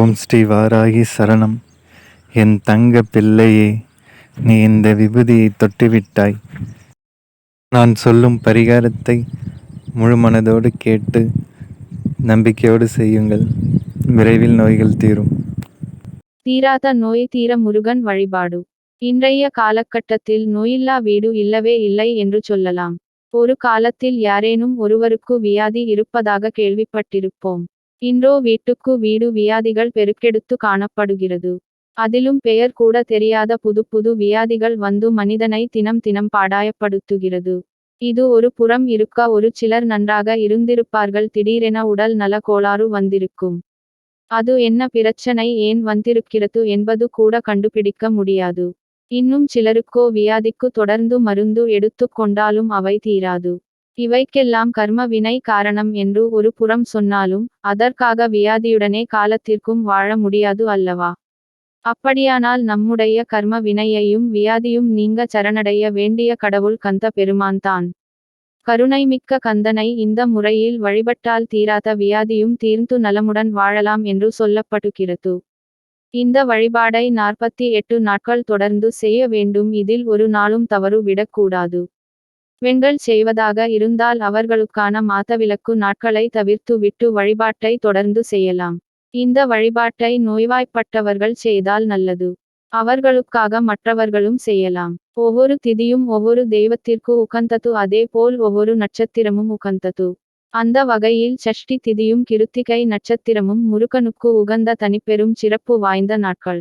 ஓம் ஸ்ரீ வாராகி சரணம். என் தங்க பிள்ளையே நீ இந்த விபூதியை தொட்டுவிட்டாய். நான் சொல்லும் பரிகாரத்தை முழு மனதோடு கேட்டு நம்பிக்கையோடு செய்யுங்கள். விரைவில் நோய்கள் தீரும். தீராத நோய் தீர முருகன் வழிபாடு. இன்றைய காலகட்டத்தில் நோயில்லா வீடு இல்லவே இல்லை என்று சொல்லலாம். ஒரு காலத்தில் யாரேனும் ஒருவருக்கு வியாதி இருப்பதாக கேள்விப்பட்டிருப்போம். இன்றோ வீட்டுக்கு வீடு வியாதிகள் பெருக்கெடுத்து காணப்படுகிறது. அதிலும் பெயர் கூட தெரியாத புது புது வியாதிகள் வந்து மனிதனை தினம் தினம் பாடாயப்படுத்துகிறது. இது ஒரு புறம் இருக்க ஒரு சிலர் நன்றாக இருந்திருப்பார்கள் திடீரென உடல் நல கோளாறு வந்திருக்கும். அது என்ன பிரச்சனை ஏன் வந்திருக்கிறது என்பது கூட கண்டுபிடிக்க முடியாது. இன்னும் சிலருக்கோ வியாதிக்கு தொடர்ந்து மருந்து எடுத்துக் கொண்டாலும் அவை தீராது. இவைக்கெல்லாம் கர்ம வினை காரணம் என்று ஒரு புறம் சொன்னாலும் அதற்காக வியாதியுடனே காலத்திற்கும் வாழ முடியாது அல்லவா? அப்படியானால் நம்முடைய கர்ம வினையையும் வியாதியும் நீங்க சரணடைய வேண்டிய கடவுள் கந்த பெருமான் தான். கருணைமிக்க கந்தனை இந்த முறையில் வழிபட்டால் தீராத வியாதியும் தீர்ந்து நலமுடன் வாழலாம் என்று சொல்லப்படுகிறது இந்த வழிபாடை நாற்பத்தி எட்டு நாட்கள் தொடர்ந்து செய்ய வேண்டும். இதில் ஒரு நாளும் தவறு விடக்கூடாது. பெண்கள் செய்வதாக இருந்தால் அவர்களுக்கான மாதவிலக்கு நாட்களை தவிர்த்து விட்டு வழிபாட்டை தொடர்ந்து செய்யலாம். இந்த வழிபாட்டை நோய்வாய்ப்பட்டவர்கள் செய்தால் நல்லது. அவர்களுக்காக மற்றவர்களும் செய்யலாம். ஒவ்வொரு திதியும் ஒவ்வொரு தெய்வத்திற்கு உகந்தது அதே போல் ஒவ்வொரு நட்சத்திரமும் உகந்தது. அந்த வகையில் சஷ்டி திதியும் கிருத்திகை நட்சத்திரமும் முருகனுக்கு உகந்த தனிப்பெரும் சிறப்பு வாய்ந்த நாட்கள்.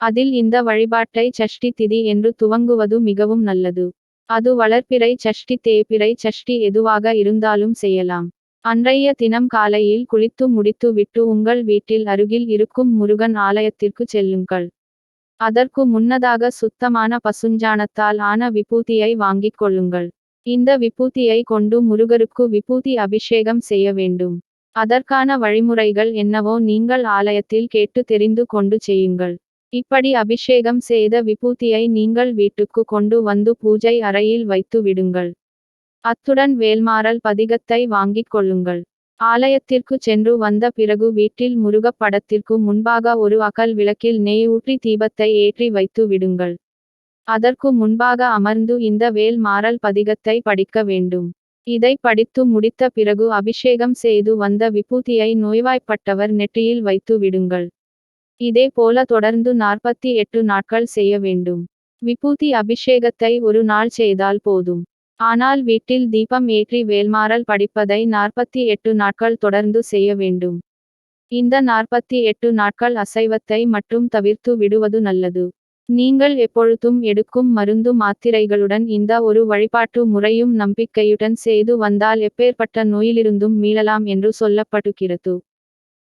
அதில் இந்த வழிபாட்டை சஷ்டி திதி என்று துவங்குவது மிகவும் நல்லது. அது வளர்ப்பிறை சஷ்டி தேய்பிறை சஷ்டி எதுவாக இருந்தாலும் செய்யலாம். அன்றைய தினம் காலையில் குளித்து முடித்து விட்டு உங்கள் வீட்டில் அருகில் இருக்கும் முருகன் ஆலயத்திற்கு செல்லுங்கள். அதற்கு முன்னதாக சுத்தமான பசுஞ்சாணத்தால் ஆன விபூதியை வாங்கிக் கொள்ளுங்கள். இந்த விபூதியை கொண்டு முருகருக்கு விபூதி அபிஷேகம் செய்ய வேண்டும். அதற்கான வழிமுறைகள் என்னவோ நீங்கள் ஆலயத்தில் கேட்டு தெரிந்து கொண்டு செய்யுங்கள். இப்படி அபிஷேகம் செய்த விபூதியை நீங்கள் வீட்டுக்கு கொண்டு வந்து பூஜை அறையில் வைத்து விடுங்கள். அத்துடன் வேல்மாறல் பதிகத்தை வாங்கிக் கொள்ளுங்கள். ஆலயத்திற்கு சென்று வந்த பிறகு வீட்டில் முருகப் படத்திற்கு முன்பாக ஒரு அகல் விளக்கில் நெய் ஊற்றி தீபத்தை ஏற்றி வைத்து விடுங்கள். அதற்கு முன்பாக அமர்ந்து இந்த வேல் மாறல் பதிகத்தை படிக்க வேண்டும். இதை படித்து முடித்த பிறகு அபிஷேகம் செய்து வந்த விபூதியை நோய்வாய்ப்பட்டவர் நெற்றியில் வைத்து விடுங்கள். இதே போல தொடர்ந்து நாற்பத்தி எட்டு நாட்கள் செய்ய வேண்டும். விபூதி அபிஷேகத்தை ஒரு நாள் செய்தால் போதும். ஆனால் வீட்டில் தீபம் ஏற்றி வேல்மாறல் படிப்பதை நாற்பத்தி எட்டு நாட்கள் தொடர்ந்து செய்ய வேண்டும். இந்த நாற்பத்தி எட்டு நாட்கள் அசைவத்தை மட்டும் தவிர்த்து விடுவது நல்லது. நீங்கள் எப்பொழுதும் எடுக்கும் மருந்து மாத்திரைகளுடன் இந்த ஒரு வழிபாட்டு முறையும் நம்பிக்கையுடன் செய்து வந்தால் எப்பேற்பட்ட நோயிலிருந்தும் மீளலாம் என்று சொல்லப்படுகிறது.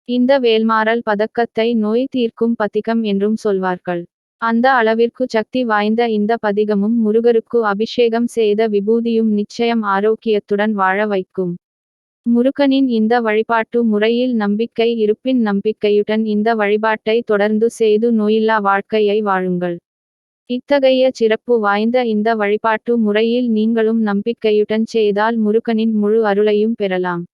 இந்த வேல்மாறல் பதக்கத்தை நோய் தீர்க்கும் பதிகம் என்றும் சொல்வார்கள். அந்த அளவிற்கு சக்தி வாய்ந்த இந்த பதிகமும் முருகருக்கு அபிஷேகம் செய்த விபூதியும் நிச்சயம் ஆரோக்கியத்துடன் வாழ வைக்கும். முருகனின் இந்த வழிபாட்டு முறையில் நம்பிக்கை இருப்பின் நம்பிக்கையுடன் இந்த வழிபாட்டை தொடர்ந்து செய்து நோயில்லா வாழ்க்கையை வாழுங்கள். இத்தகைய சிறப்பு வாய்ந்த இந்த வழிபாட்டு முறையில் நீங்களும் நம்பிக்கையுடன் செய்தால் முருகனின் முழு அருளையும் பெறலாம்.